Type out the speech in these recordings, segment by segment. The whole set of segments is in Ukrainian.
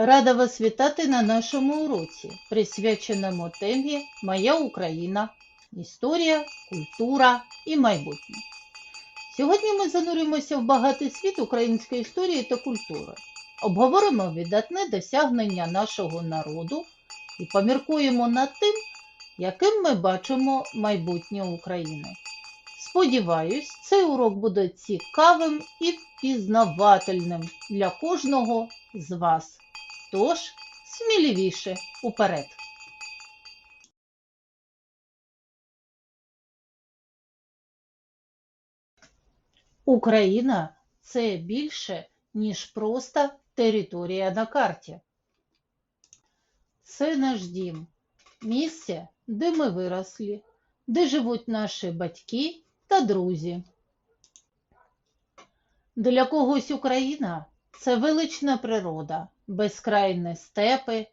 Рада вас вітати на нашому уроці, присвяченому темі Моя Україна, історія, культура і майбутнє. Сьогодні ми зануримося в багатий світ української історії та культури, обговоримо видатне досягнення нашого народу і поміркуємо над тим, яким ми бачимо майбутнє України. Сподіваюсь, цей урок буде цікавим і пізнавательним для кожного з вас. Тож, сміливіше уперед. Україна це більше, ніж просто територія на карті. Це наш дім, місце, де ми виросли, де живуть наші батьки та друзі. Для когось Україна це велична природа, безкрайні степи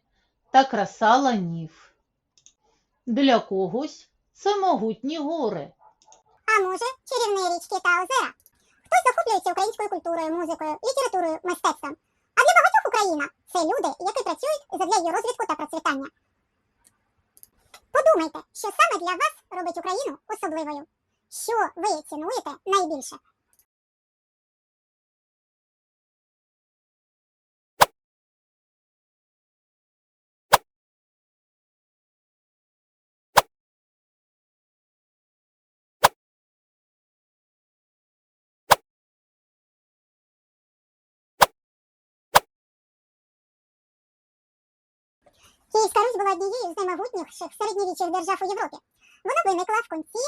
та краса ланів. Для когось це могутні гори, А може, чарівні річки та озера. Хтось захоплюється українською культурою, музикою, літературою, мистецтвом. А для багатьох Україна це люди, які працюють задля її розвитку та процвітання. Подумайте, що саме для вас робить Україну особливою. Що ви цінуєте найбільше? Київська Русь була однією з наймогутніших середньовічних держав у Європі. Вона виникла в кінці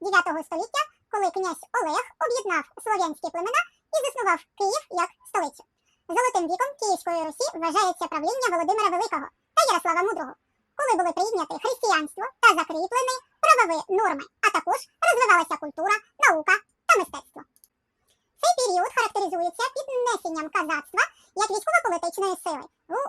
9 століття, коли князь Олег об'єднав слов'янські племена і заснував Київ як столицю. Золотим віком Київської Русі вважається правління Володимира Великого та Ярослава Мудрого, коли були прийняті християнство та закріплені правові норми, а також розвивалася культура, наука та мистецтво. Період характеризується піднесенням казацтва як військово-політичної сили.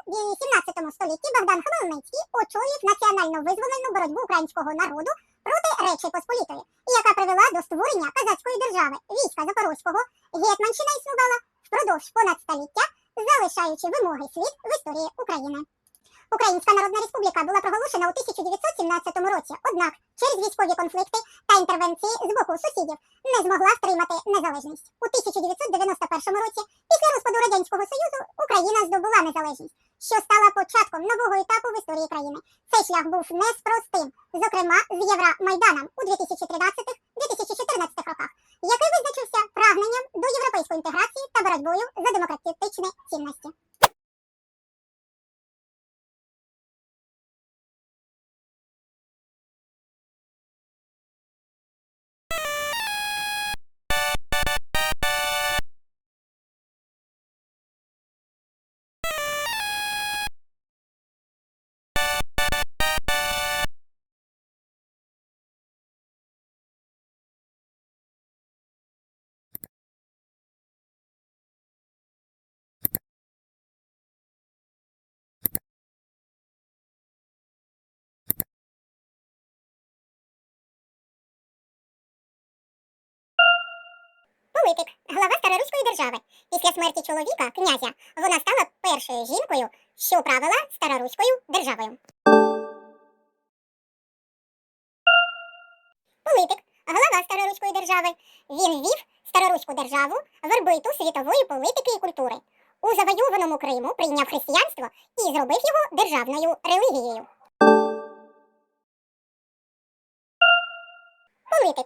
У 17 столітті Богдан Хмельницький очолює національно визволену боротьбу українського народу проти Речі Посполітої, яка привела до створення казацької держави. Війська Запорозького Гетьманщина існувала впродовж понад століття, залишаючи вимоги світ в історії України. Українська Народна Республіка була проголошена у 1917 році, однак через військові конфлікти та інтервенції з боку сусідів не змогла втримати незалежність. У 1991 році, після розпаду Радянського Союзу, Україна здобула незалежність, що стала початком нового етапу в історії країни. Цей шлях був неспростим, зокрема з Євромайданом у 2013-2014 роках, Политик, глава староруської держави. Після смерті чоловіка, князя, вона стала першою жінкою, що правила староруською державою. Политик, глава староруської держави. Він ввів староруську державу в орбиту світової політики і культури. У завойованому Криму прийняв християнство і зробив його державною релігією. Политик,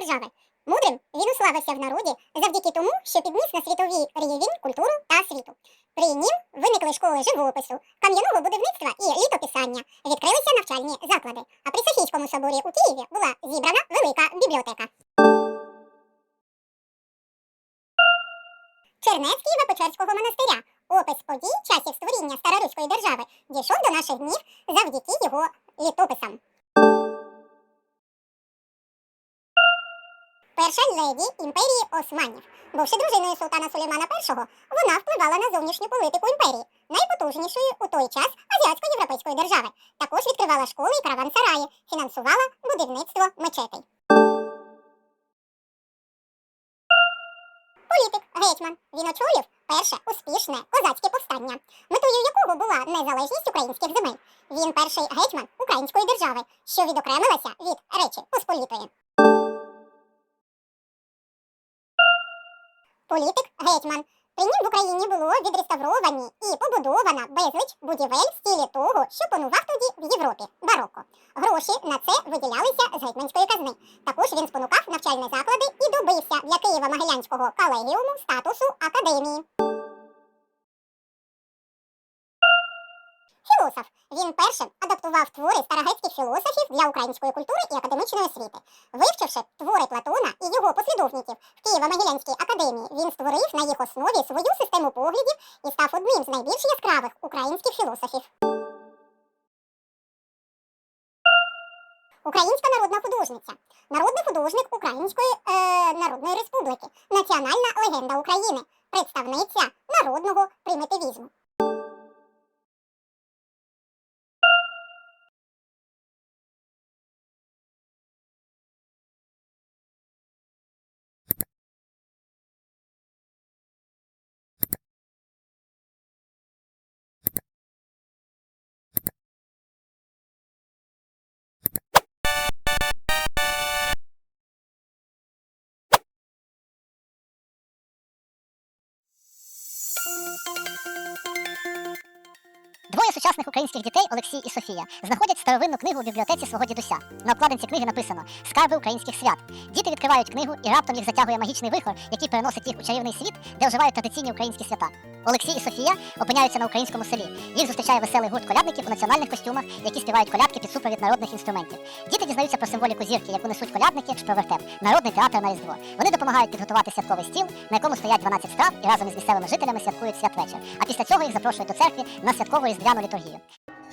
держави. Мудрим він уславився в народі завдяки тому, що підніс на світовий рівень культуру та освіту. При нім виникли школи живопису, кам'яного будівництва і літописання, відкрилися навчальні заклади. А при Софійському соборі у Києві була зібрана велика бібліотека. Чернець Києво-Печерського монастиря. Опис подій часів створіння староруської держави дійшов до наших днів завдяки його літописам. Перша леді імперії Османів. Бувши дружиною султана Сулеймана І, вона впливала на зовнішню політику імперії, найпотужнішої у той час азіатсько-європейської держави. Також відкривала школи і караван-сараї, фінансувала будівництво мечетей. Політик, гетьман. Він очолив перше успішне козацьке повстання, метою якого була незалежність українських земель. Він перший гетьман української держави, що відокремилася від Речі Посполітої. Політик гетьман. При нім в Україні було відреставровані і побудована безліч будівель в стилі того, що панував тоді в Європі бароко. Гроші на це виділялися з гетьманської казни. Також він спонукав навчальні заклади і добився для Києва-Могилянського колегіуму статусу академії. Філософ. Він першим адаптував твори старогрецьких філософів для української культури і академічної освіти. Вивчивши твори Платона і його послідовників в Києво-Могилянській академії, він створив на їх основі свою систему поглядів і став одним з найбільш яскравих українських філософів. Українська народна художниця. Народний художник Української е, Народної Республіки, національна легенда України, представниця народного примітивізму. Двоє сучасних українських дітей Олексій і Софія знаходять старовинну книгу у бібліотеці свого дідуся. На обкладинці книги написано Скарби українських свят. Діти відкривають книгу і раптом їх затягує магічний вихор, який переносить їх у чарівний світ, де оживають традиційні українські свята. Олексій і Софія опиняються на українському селі. Їх зустрічає веселий гурт колядників у національних костюмах, які співають колядки під супровід народних інструментів. Діти дізнаються про символіку зірки, яку несуть колядники, про вертеп, народний театр на різдво. Вони допомагають підготувати святковий стіл, на якому стоять 12 страв і разом із місцевими жителями святкують святвечір. А після цього їх запрошують до церкви на святкову різдвяну літургію.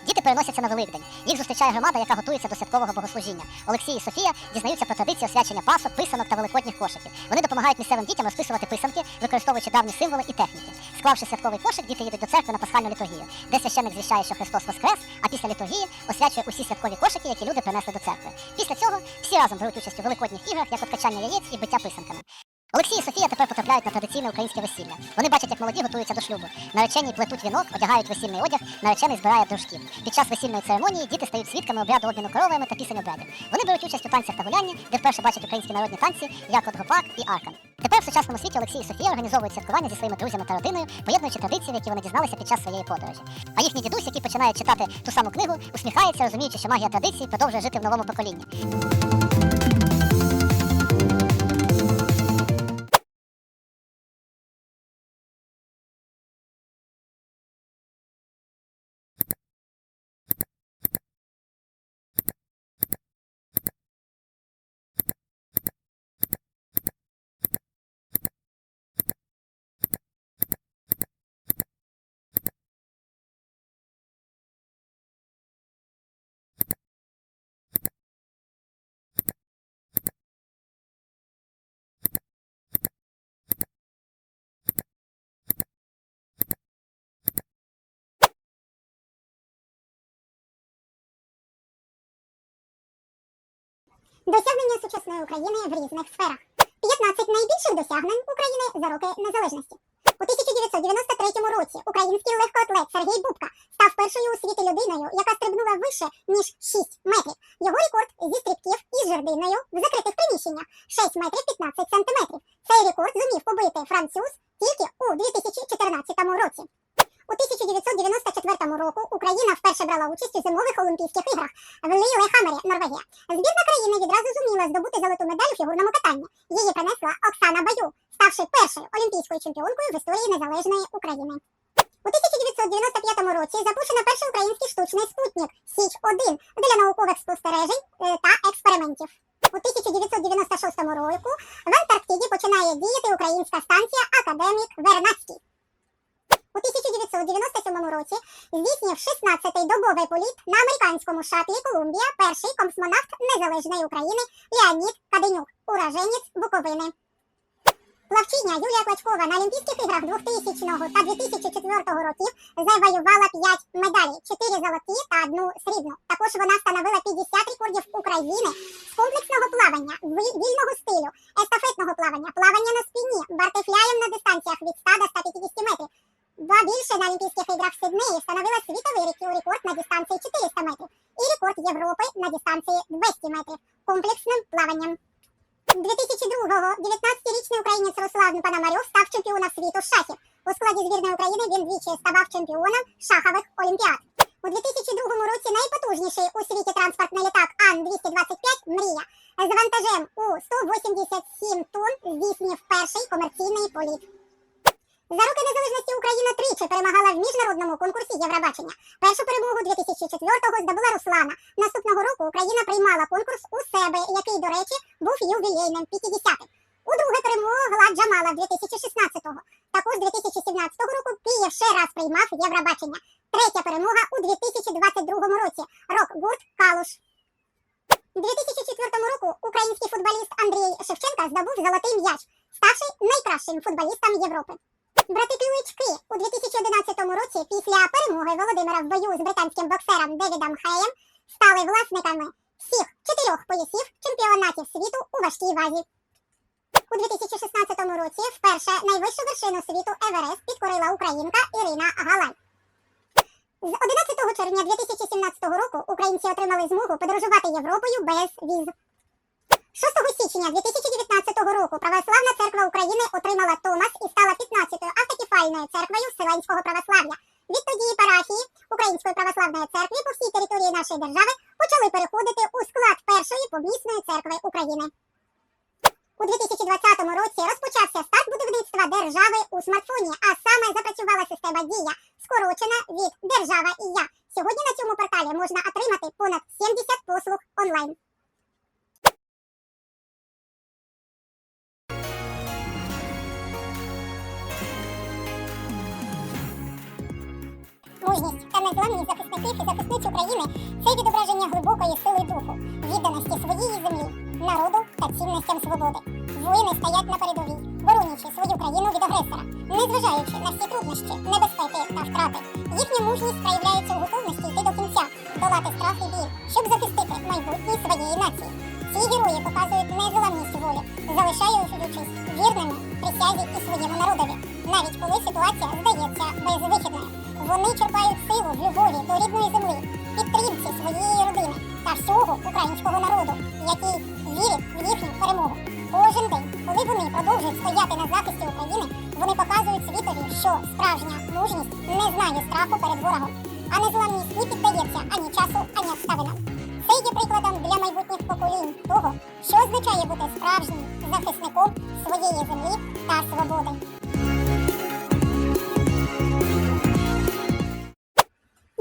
Діти переносяться на Великдень. Їх зустрічає громада, яка готується до святкового богослужіння. Олексій і Софія дізнаються про традицію освячення пасок, писанок та великодніх кошиків. Вони допомагають місцевим дітям розписувати писанки, використовуючи давні символи і техніки. Склавши святковий кошик, діти їдуть до церкви на пасхальну літургію, де священник звіщає, що Христос воскрес, а після літургії освячує усі святкові кошики, які люди принесли до церкви. Після цього всі разом беруть участь у великодніх іграх, як от качання яєць і биття писанками. Олексій і Софія тепер потрапляють на традиційне українське весілля. Вони бачать, як молоді готуються до шлюбу. Наречені плетуть вінок, одягають весільний одяг, наречений збирає дружків. Під час весільної церемонії діти стають свідками обряду обміну коровами та пісень обрядів. Вони беруть участь у танцях та гулянні, де вперше бачать українські народні танці, як от гопак і аркан. Тепер в сучасному світі Олексій і Софія організовують святкування зі своїми друзями та родиною, поєднуючи традиції, які вони дізналися під час своєї подорожі. А їхній дідусь, який починає читати ту саму книгу, усміхається, розуміючи, що магія традицій продовжує жити в новому поколінні. Досягнення сучасної України в різних сферах. 15 найбільших досягнень України за роки незалежності. У 1993 році український легкоатлет Сергій Бубка став першою у світі людиною, яка стрибнула вище, ніж 6 метрів. Його рекорд зі стрибків із жердиною в закритих приміщеннях 6 метрів 15 сантиметрів. Цей рекорд зумів побити француз тільки у 2014 році. У 1994 року Україна вперше брала участь у зимових Олімпійських іграх в Лілехаммері, Норвегія. Збірна країни відразу зуміла здобути золоту медаль у фігурному катанні. Її принесла Оксана Баю, ставши першою олімпійською чемпіонкою в історії незалежної України. У 1995 році запущено перший український штучний спутник Січ 1 для наукових спостережень е, та експериментів. У 1996 року в Антарктиді починає діяти українська станція Академік Вернадський. У 1997 році здійснив 16-й добовий політ на американському шатлі Колумбія перший космонавт Незалежної України Леонід Каденюк, уроженець Буковини. Плавчиня Юлія Клочкова на Олімпійських іграх 2000 та 2004 років завоювала 5 медалей, 4 золоті та одну срібну. Також вона встановила 50 рекордів України з комплексного плавання, вільного стилю, естафетного плавання, плавання на спині, батерфляєм на дистанціях від 100 до 150 метрів. Олімпійських іграх в Сиднеї встановила світовий рек- рекорд на дистанції 400 метрів і рекорд Європи на дистанції 200 метрів комплексним плаванням. 2002-го 19-річний українець Руслан Пономарьов став чемпіоном світу з шахів. У складі збірної України він двічі ставав чемпіоном шахових олімпіад. У 2002 році найпотужніший у світі транспортний літак Ан-225 «Мрія» з вантажем у 187 тонн здійснив перший комерційний політ. За роки Україна тричі перемагала в міжнародному конкурсі Євробачення. Першу перемогу 2004-го здобула Руслана. Наступного року Україна приймала конкурс у себе, який, до речі, був ювілейним 50-м. У друге перемогла Джамала 2016-го. Також 2017 року Київ ще раз приймав Євробачення. Третя перемога у 2022 році. Рок-гурт Калуш. У 2004 року український футболіст Андрій Шевченка здобув золотий м'яч, ставши найкращим футболістом Європи. Брати Клички у 2011 році після перемоги Володимира в бою з британським боксером Девідом Хеєм стали власниками всіх чотирьох поясів чемпіонатів світу у важкій вазі. У 2016 році вперше найвищу вершину світу Еверест підкорила українка Ірина Галай. З 11 червня 2017 року українці отримали змогу подорожувати Європою без віз. 6 січня 2019 року Православна церква України отримала Томас і стала 15-ю автокефальною церквою Вселенського православ'я. Відтоді парафії Української православної церкви по всій території нашої держави почали переходити у склад першої помісної церкви України. У 2020 році розпочався старт будівництва держави у смартфоні, а саме запрацювала система Дія, скорочена від Держава і я. Сьогодні на цьому порталі можна отримати свободи. Воїни стоять на передовій, боронячи свою країну від агресора, незважаючи на всі труднощі, небезпеки та втрати. Їхня мужність проявляється у готовності йти до кінця, долати страх і біль, щоб захистити майбутнє своєї нації. Ці герої показують незламність волі, залишаючись вірними присязі і своєму народові, навіть коли ситуація здається безвихідною. Вони черпають силу в любові до рідної землі, підтримці своєї родини та всього українського народу, який вірить в їхню перемогу. Вони продовжують стояти на захисті України, вони показують світові, що справжня мужність не знає страху перед ворогом, а незламність не піддається ані часу, ані обставинам. Це є прикладом для майбутніх поколінь того, що означає бути справжнім захисником своєї землі та свободи.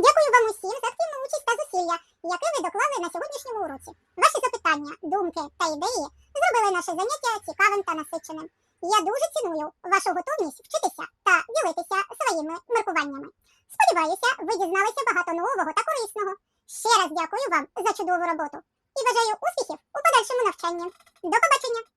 Дякую вам усім за активну та зусилля, які ви доклали на сьогоднішньому уроці. Ваші запитання, думки та ідеї зробили наше заняття цікавим та насиченим. Я дуже ціную вашу готовність вчитися та ділитися своїми міркуваннями. Сподіваюся, ви дізналися багато нового та корисного. Ще раз дякую вам за чудову роботу і бажаю успіхів у подальшому навчанні. До побачення!